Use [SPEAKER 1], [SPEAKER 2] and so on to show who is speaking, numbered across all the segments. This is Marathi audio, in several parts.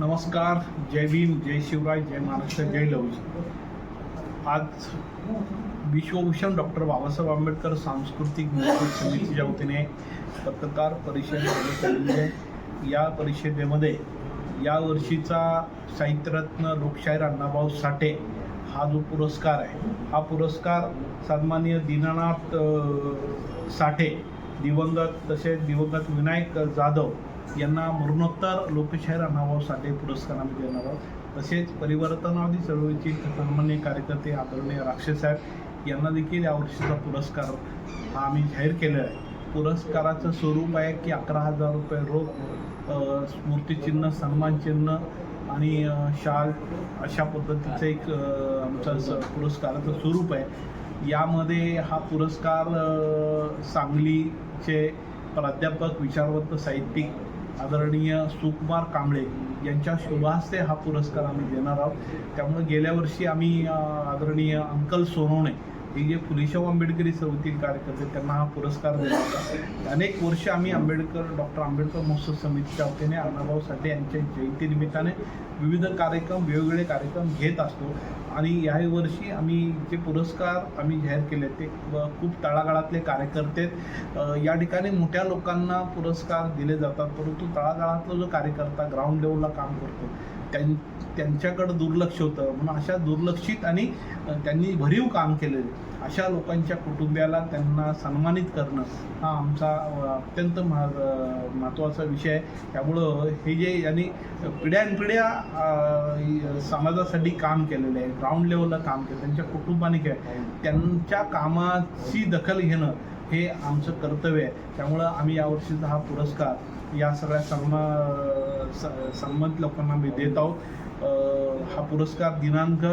[SPEAKER 1] नमस्कार. जय भीम जय शिवराय जय महाराष्ट्र जय लवजी आज विश्वभूषण डॉक्टर बाबासाहेब आंबेडकर सांस्कृतिक समितीच्या वतीने पत्रकार परिषद आहे. या परिषदेमध्ये या वर्षीचा साहित्यरत्न लोकशाहीर अण्णाभाऊ साठे हा जो पुरस्कार आहे हा पुरस्कार सन्माननीय दीनानाथ साठे दिवंगत तसेच दिवंगत विनायक जाधव यांना मरणोत्तर लोकशाहीर अण्णाभाऊ साठे पुरस्कार आम्ही देणार आहोत. तसेच परिवर्तनवादी चळवळीचे सन्मान्य कार्यकर्ते आदरणीय राक्षसाहेब यांना देखील यावर्षीचा पुरस्कार हा आम्ही जाहीर केलेला आहे. पुरस्काराचं स्वरूप आहे की अकरा हजार रुपये रोख स्मृतिचिन्ह सन्मानचिन्ह आणि शाल अशा पद्धतीचं एक आमचं स- पुरस्काराचं स्वरूप आहे. यामध्ये हा पुरस्कार सांगलीचे प्राध्यापक विचारवंत साहित्यिक आदरणीय सुकुमार कांबळे यांच्या शुभास्ते हा पुरस्कार आम्ही देणार आहोत. त्यामुळे गेल्या वर्षी आम्ही आदरणीय अंकल सोनवणे हे जे फुलेशाहू आंबेडकरी चौथील कार्यकर्ते त्यांना हा पुरस्कार दिला होता अनेक वर्ष आम्ही आंबेडकर डॉक्टर आंबेडकर महोत्सव समितीच्या वतीने अण्णाभाऊ साठे यांच्या जयंतीनिमित्ताने विविध कार्यक्रम वेगवेगळे कार्यक्रम घेत असतो. आणि याही वर्षी आम्ही जे पुरस्कार आम्ही जाहीर केले ते खूप तळागाळातले कार्यकर्ते या ठिकाणी मोठ्या लोकांना पुरस्कार दिले जातात परंतु तळागाळातला जो कार्यकर्ता ग्राउंड लेवलला काम करतो त्यां त्यांच्याकडं दुर्लक्ष होतं. म्हणून अशा दुर्लक्षित आणि त्यांनी भरीव काम केलेले अशा लोकांच्या कुटुंबियाला त्यांना सन्मानित करणं हा आमचा अत्यंत महा महत्त्वाचा विषय आहे. त्यामुळं हे जे यांनी पिढ्यानपिढ्या समाजासाठी काम केलेलं आहे ग्राउंड लेवलला काम केलं त्यांच्या कुटुंबाने केलं त्यांच्या कामाची दखल घेणं हे आमचं कर्तव्य आहे. त्यामुळं आम्ही यावर्षीचा हा पुरस्कार या सगळ्या सन्मा स- लोकांना मी देत आहोत. हा पुरस्कार दिनांक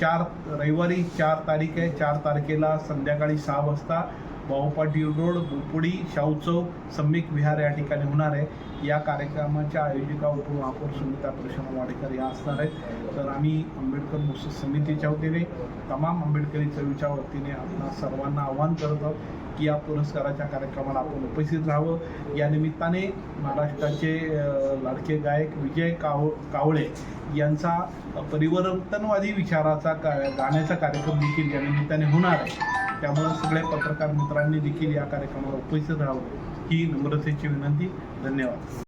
[SPEAKER 1] चार रविवारी चार तारीख आहे. चार तारखेला संध्याकाळी सहा वाजता भाऊ रोड बोपुडी शाहू चौक सम्यक विहार या ठिकाणी होणार आहे. या कार्यक्रमाच्या आयोजिका उपमहापौर सुनीता प्रशांत वाडेकर या असणार आहेत. तर आम्ही आंबेडकर महोत्सव समितीच्या वतीने तमाम आंबेडकरी चवीच्या वतीने आपणा सर्वांना आव्हान करत आहोत की या पुरस्काराच्या कार्यक्रमाला आपण उपस्थित राहावं. या निमित्ताने महाराष्ट्राचे लाडके गायक विजय काव कावळे यांचा परिवर्तनवादी विचाराचा का गाण्याचा कार्यक्रम देखील या निमित्ताने होणार आहे. त्यामुळं सगळे पत्रकार मित्रांनी देखील या कार्यक्रमाला उपस्थित राहावं ही नम्रतेची विनंती. धन्यवाद.